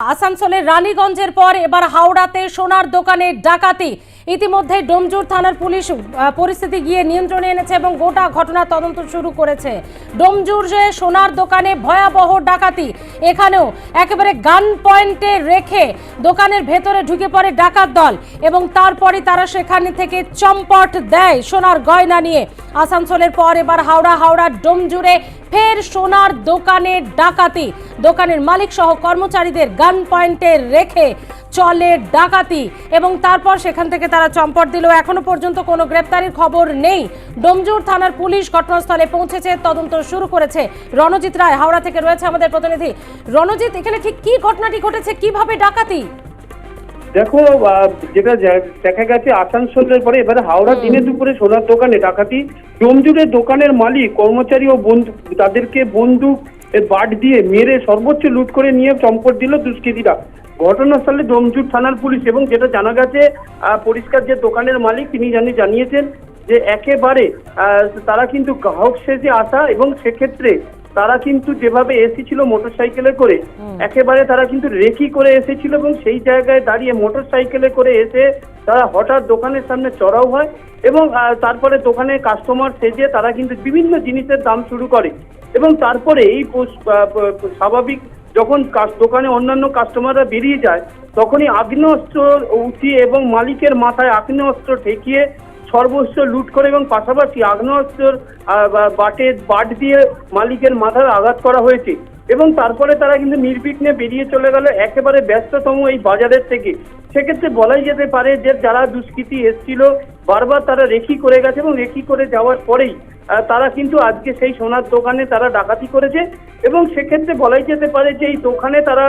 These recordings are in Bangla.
আসানসোলের রানীগঞ্জের পর এবার হাওড়াতে সোনার দোকানে ডাকাতি। ইতিমধ্যে ডোমজুর থানার পুলিশ পরিস্থিতি গিয়ে নিয়ন্ত্রণে এনেছে এবং গোটা ঘটনা তদন্ত শুরু করেছে। ডোমজুর যে সোনার দোকানে ভয়াবহ ডাকাতি, এখানেও একেবারে গান পয়েন্টে রেখে দোকানের ভেতরে ঢুকে পড়ে ডাকাত দল এবং তারপরে তারা সেখানে থেকে চম্পট দেয় সোনার গয়না নিয়ে। আসানসোলের পর এবার হাওড়া হাওড়া ডোমজুড়ে ফের সোনার দোকানে ডাকাতি। দোকানের মালিক সহ কর্মচারীদের গান পয়েন্টে রেখে চলে ডাকাতি এবং তারপর সেখান থেকে তারা চম্পট দিল। এখনও পর্যন্ত কোনো গ্রেপ্তারির খবর নেই। ডোমজুর থানার পুলিশ ঘটনাস্থলে পৌঁছেছে, তদন্ত শুরু করেছে। রণজিৎ রায় হাওড়া থেকে রয়েছে আমাদের প্রতিনিধি। রণজিৎ, এখানে ঠিক কি ঘটনাটি ঘটেছে? কীভাবে ডাকাতি? দেখো যেটা দেখা গেছে আসানসোলের পরে এবারে হাওড়া দিনে দুপুরে সোনার দোকানে ডাকাতি। ডোমজুড়ের দোকানের মালিক কর্মচারী ও বন্ধু তাদেরকে বন্দুক বাট দিয়ে মেরে সর্বোচ্চ লুট করে নিয়ে চম্পট দিল দুষ্কৃতীরা। ঘটনাস্থলে ডোমজুর থানার পুলিশ এবং যেটা জানা গেছে পরিষ্কার যে দোকানের মালিক তিনি জানি জানিয়েছেন যে একেবারে তারা কিন্তু গ্রাহক সেজে আসা এবং সেক্ষেত্রে তারা কিন্তু যেভাবে এসেছিল মোটর সাইকেলে করে একেবারে তারা কিন্তু রেকি করে এসেছিল এবং সেই জায়গায় দাঁড়িয়ে মোটর সাইকেলে করে এসে তারা হঠাৎ দোকানের সামনে চড়াও হয় এবং তারপরে দোকানে কাস্টমার সেজে তারা কিন্তু বিভিন্ন জিনিসের দাম শুরু করে এবং তারপরে এই স্বাভাবিক যখন দোকানে অন্যান্য কাস্টমাররা বেরিয়ে যায় তখনই আগ্নেয়াস্ত্র উঠিয়ে এবং মালিকের মাথায় আগ্নেয়াস্ত্র ঠেকিয়ে সর্বস্ব লুট করে এবং পাশাপাশি আগ্নেয়াস্ত্রের বাটে, বাট দিয়ে মালিকের মাথায় আঘাত করা হয়েছে। এবং তারপরে তারা কিন্তু নির্বিঘ্নে বেরিয়ে চলে গেল, একেবারে ব্যস্ততম এই বাজারের থেকে। সেক্ষেত্রে বলাই যেতে পারে যে যারা দুষ্কৃতী এসেছিল বারবার তারা রেখি করে গেছে এবং রেখি করে যাওয়ার পরেই তারা কিন্তু আজকে সেই সোনার দোকানে তারা ডাকাতি করেছে এবং সেক্ষেত্রে বলাই যেতে পারে যে এই দোকানে তারা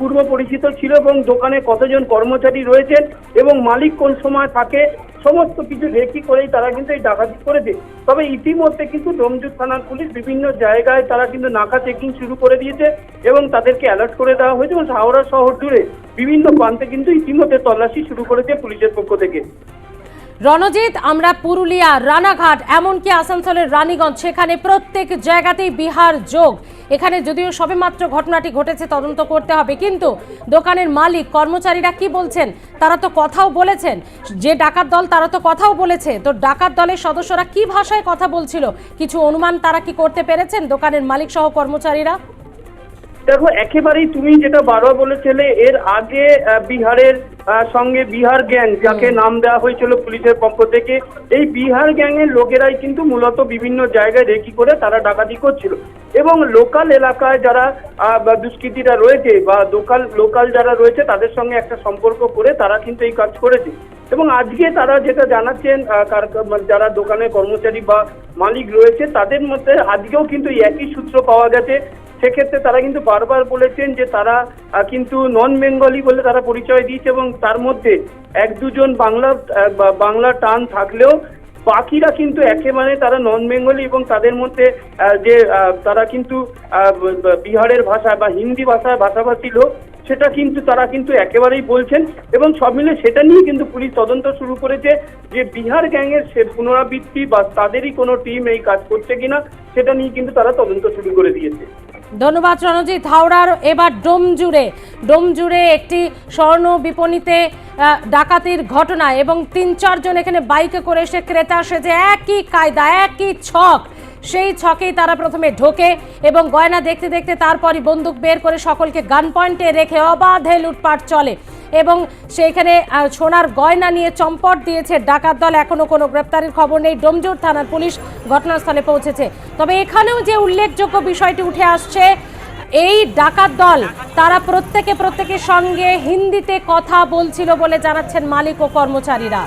পূর্ব পরিচিত ছিল এবং দোকানে কতজন কর্মচারী রয়েছেন এবং মালিক কোন সময় থাকে, সমস্ত কিছু রেখি করেই তারা কিন্তু এই ডাকাতি করেছে। তবে ইতিমধ্যে কিন্তু ডোমজুর থানার পুলিশ বিভিন্ন জায়গায় তারা কিন্তু নাকা চেকিং শুরু করে দিয়েছে এবং তাদেরকে অ্যালার্ট করে দেওয়া হয়েছে এবং হাওড়া শহর জুড়ে বিভিন্ন প্রান্তে কিন্তু ইতিমধ্যে তল্লাশি শুরু করেছে পুলিশের পক্ষ থেকে। রণজিৎ, আমরা পুরুলিয়া, রানাঘাট, এমনকি আসানসোলের রানীগঞ্জ, সেখানে প্রত্যেক জায়গাতেই বিহার যোগ। এখানে যদিও সবেমাত্র ঘটনাটি ঘটেছে, তদন্ত করতে হবে, কিন্তু দোকানের মালিক, কর্মচারীরা কি বলছেন, তারা তো কথাও বলেছেন। যে ডাকাত দল, তারা তো কথাও বলেছে। তো ডাকাত দলের সদস্যরা কি ভাষায় কথা বলছিল? কিছু অনুমান তারা কি করতে পেরেছেন, দোকানের মালিক সহ কর্মচারীরা? দেখো, একেবারেই তুমি যেটা বারবার বলেছিলে, এর আগে বিহারের সঙ্গে বিহার গ্যাং যাকে নাম দেওয়া হয়েছিল পুলিশের পক্ষ থেকে। এই বিহার গ্যাং এর লোকেরাই কিন্তু মূলত বিভিন্ন জায়গায় রেকি করে তারা ডাকাতি করছিল। এবং লোকাল এলাকায় যারা দুষ্কৃতীরা রয়েছে বা লোকাল লোকাল যারা রয়েছে তাদের সঙ্গে একটা সম্পর্ক করে তারা কিন্তু এই কাজ করেছে। এবং আজকে তারা যেটা জানাচ্ছেন মানে যারা দোকানের কর্মচারী বা মালিক রয়েছে তাদের মধ্যে আজকেও কিন্তু একই সূত্র পাওয়া গেছে সেক্ষেত্রে তারা কিন্তু বারবার বলেছেন যে তারা কিন্তু নন বেঙ্গলি বলে তারা পরিচয় দিয়েছে এবং তার মধ্যে এক দুজন বাংলা বাংলা টান থাকলেও বাকিরা কিন্তু একেবারে তারা নন বেঙ্গলি এবং তাদের মধ্যে যে তারা কিন্তু বিহারের ভাষা বা হিন্দি ভাষায় ভাষাভাষী লোক, সেটা কিন্তু তারা কিন্তু একেবারেই বলছেন এবং সব মিলে সেটা নিয়ে কিন্তু পুলিশ তদন্ত শুরু করেছে যে বিহার গ্যাংয়ের সে পুনরাবৃত্তি বা তাদেরই কোনো টিম এই কাজ করছে কিনা, সেটা নিয়ে কিন্তু তারা তদন্ত শুরু করে দিয়েছে। ধন্যবাদ রণজিৎ হাওড়ার এবার ডোমজুড়ে ডোমজুড়ে একটি স্বর্ণ বিপণীতে ডাকাতির ঘটনা এবং তিন চারজন এখানে বাইকে করে এসে ক্রেতা সেজে একই কায়দা, একই ছক। সেই ছকেই তারা প্রথমে ঢোকে এবং গয়না দেখতে দেখতে তারপরই বন্দুক বের করে সকলকে গান পয়েন্টে রেখে অবাধে লুটপাট চলে। এবং সেইখানে সোনার গয়না নিয়ে চম্পট দিয়েছে ডাকাত দল। এখনও কোনো গ্রেপ্তারের খবর নেই। ডোমজোর থানার পুলিশ ঘটনাস্থলে পৌঁছেছে। তবে এখানেও যে উল্লেখযোগ্য বিষয়টি উঠে আসছে, এই ডাকাত দল, তারা প্রত্যেকে প্রত্যেকের সঙ্গে হিন্দিতে কথা বলছিল বলে জানাচ্ছেন মালিক ও কর্মচারীরা।